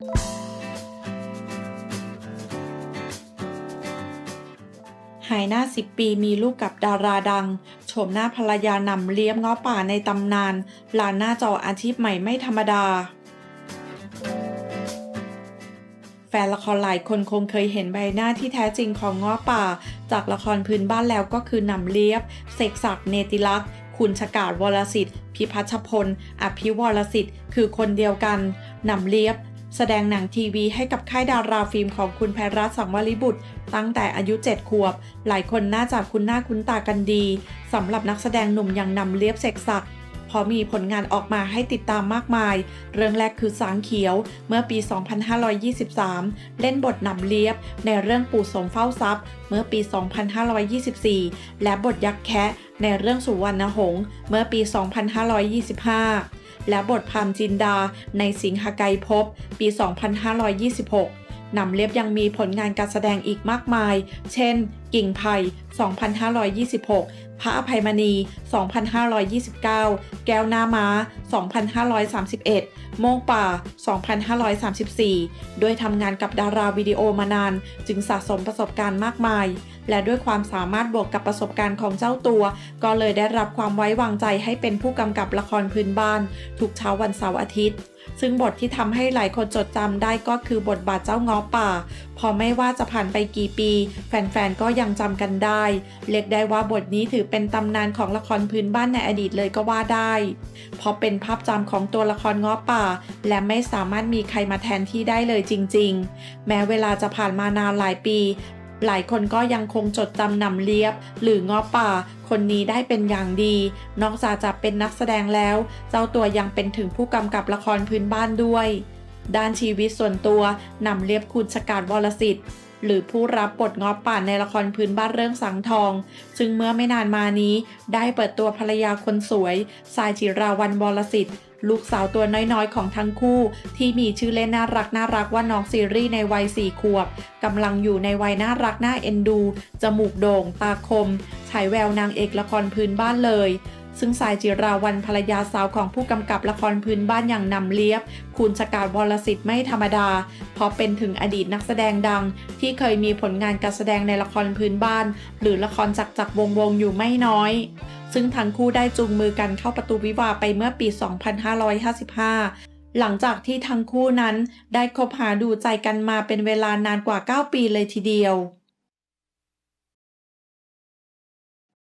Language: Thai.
หายหน้า10ปีมีลูกกับดาราดัง โฉมหน้าภรรยานำเลี้ยมง้อป่าในตำนาน ลานหน้าจออาชีพใหม่ไม่ธรรมดา แฟนละครหลายคนคงเคยเห็นใบหน้าที่แท้จริงของง้อป่า จากละครพื้นบ้านแล้วก็คือนำเลียบ เสกศักดิ์เนติลักษณ์คุณชกาดวรสิทธิ์ พิพัชพล อภิวรสิทธิ์ คือคนเดียวกันนำเลียบ แสดงหนังทีวีให้กับค่ายดาราฟิล์มของคุณแพรรัตน์สังวริบุตร ตั้งแต่อายุ 7 ขวบ หลายคนน่าจะคุ้นหน้าคุ้นตากันดีสำหรับนักแสดงหนุ่มอย่างนำเลียบเสกศักดิ์ พราะมีผลงานออกมาให้ติดตามมากมาย เรื่องแรกคือสางเขียว เมื่อปี 2523 เล่นบทนำเลียบ ในเรื่องปู่สมเฝ้าทรัพย์ เมื่อปี 2524 และบทยักษ์แคะในเรื่องสุวรรณหงษ์เมื่อปี 2525 และบทพรามจินดา ในสิงหไกรภพปี 2526นำเลียบยังมีผลงานการแสดงอีกมากมาย เช่น กิ่งไผ่ 2526 พระอภัยมณี 2529 แก้วหน้าม้า 2531 โมงป่า 2534 ด้วยทำงานกับดาราวิดีโอมานาน จึงสะสมประสบการณ์มากมาย และด้วยความสามารถบวกกับประสบการณ์ของเจ้าตัว ก็เลยได้รับความไว้วางใจให้เป็นผู้กำกับละครพื้นบ้าน ทุกเช้าวันเสาร์อาทิตย์ซึ่งบทที่ทำให้หลายคนจดจำได้ก็คือบทบาทเจ้าง้อป่า พอไม่ว่าจะผ่านไปกี่ปี แฟนๆ ก็ยังจำกันได้ เรียกได้ว่าบทนี้ถือเป็นตำนานของละครพื้นบ้านในอดีตเลยก็ว่าได้ เพราะเป็นภาพจำของตัวละครง้อป่า และไม่สามารถมีใครมาแทนที่ได้เลยจริง ๆ แม้เวลาจะผ่านมานานหลายปี หลายคนก็ยังคงจดจำนำเลียบ หรือง้อป่า คนนี้ได้เป็นอย่างดี นอกจากจะเป็นนักแสดงแล้ว เจ้าตัวยังเป็นถึงผู้กำกับละครพื้นบ้านด้วย ด้านชีวิตส่วนตัวนำเลียบคุณชกาดวรสิทธิ์ หรือผู้รับบทง้อป่านในละครพื้นบ้านเรื่องสังทอง ซึ่งเมื่อไม่นานมานี้ ได้เปิดตัวภรรยาคนสวย สายจิราวันวรสิทธิ์ลูกสาวตัวน้อยๆ ของทั้งคู่ ที่มีชื่อเล่นน่ารักน่ารักว่าน้องซีรีส์ในวัยสี่ขวบกำลังอยู่ในวัยน่ารักน่าเอ็นดู จมูกโด่ง ตาคม ฉายแววนางเอกละครพื้นบ้านเลย ซึ่งสายจิราวันภรรยาสาวของผู้กำกับละครพื้นบ้านอย่างนำเลียบ คุณชกาดวรสิทธิ์ไม่ธรรมดา เพราะเป็นถึงอดีตนักแสดงดัง ที่เคยมีผลงานการแสดงในละครพื้นบ้าน หรือละครจักจักรวงวงอยู่ไม่น้อย ซึ่งทั้งคู่ได้จูงมือกันเข้าประตูวิวาไปเมื่อปี 2555หลังจากที่ทั้งคู่นั้นได้คบหาดูใจกันมาเป็นเวลานานกว่า 9 ปีเลยทีเดียว